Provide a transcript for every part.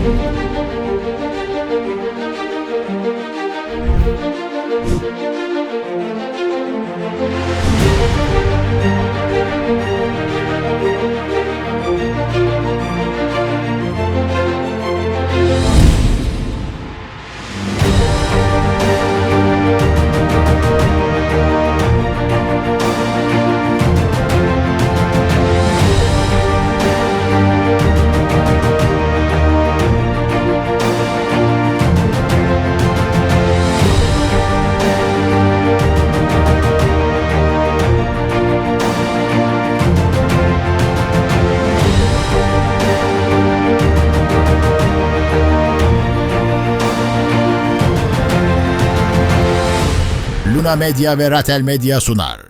Müzik Luna Medya ve Ratel Medya sunar.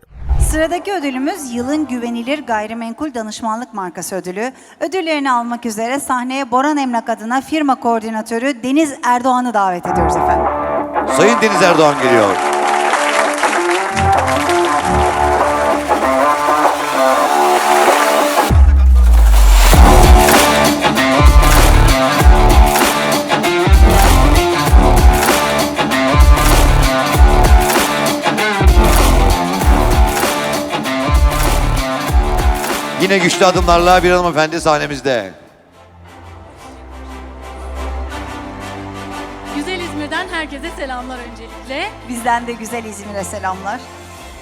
Sıradaki ödülümüz yılın güvenilir gayrimenkul danışmanlık markası ödülü. Ödüllerini almak üzere sahneye Boran Emlak adına firma koordinatörü Deniz Erdoğan'ı davet ediyoruz efendim. Sayın Deniz Erdoğan geliyor. Yine güçlü adımlarla bir hanımefendi sahnemizde. Güzel İzmir'den herkese selamlar öncelikle. Bizden de güzel İzmir'e selamlar.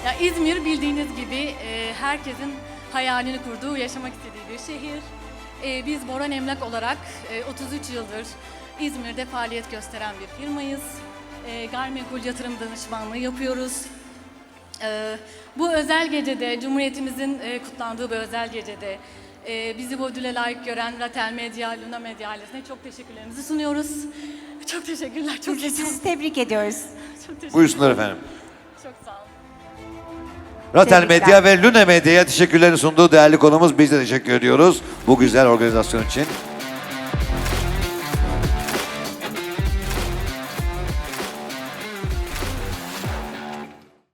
Ya İzmir bildiğiniz gibi e, herkesin hayalini kurduğu, yaşamak istediği bir şehir. E, biz Boran Emlak olarak e, 33 yıldır İzmir'de faaliyet gösteren bir firmayız. E, gayrimenkul yatırım danışmanlığı yapıyoruz. E, bu özel gecede, Cumhuriyetimizin e, kutlandığı bir özel gecede e, bizi bu ödüle layık gören Ratel Medya, Luna Medya ailesine çok teşekkürlerimizi sunuyoruz. Çok teşekkürler, çok Biz de sizi tebrik ediyoruz. Çok teşekkür Buyursunlar efendim. Çok sağ olun. Ratel Tebrikler. Medya ve Luna Medya'ya teşekkürlerini sunduğu değerli konumuz biz de teşekkür ediyoruz bu güzel organizasyon için.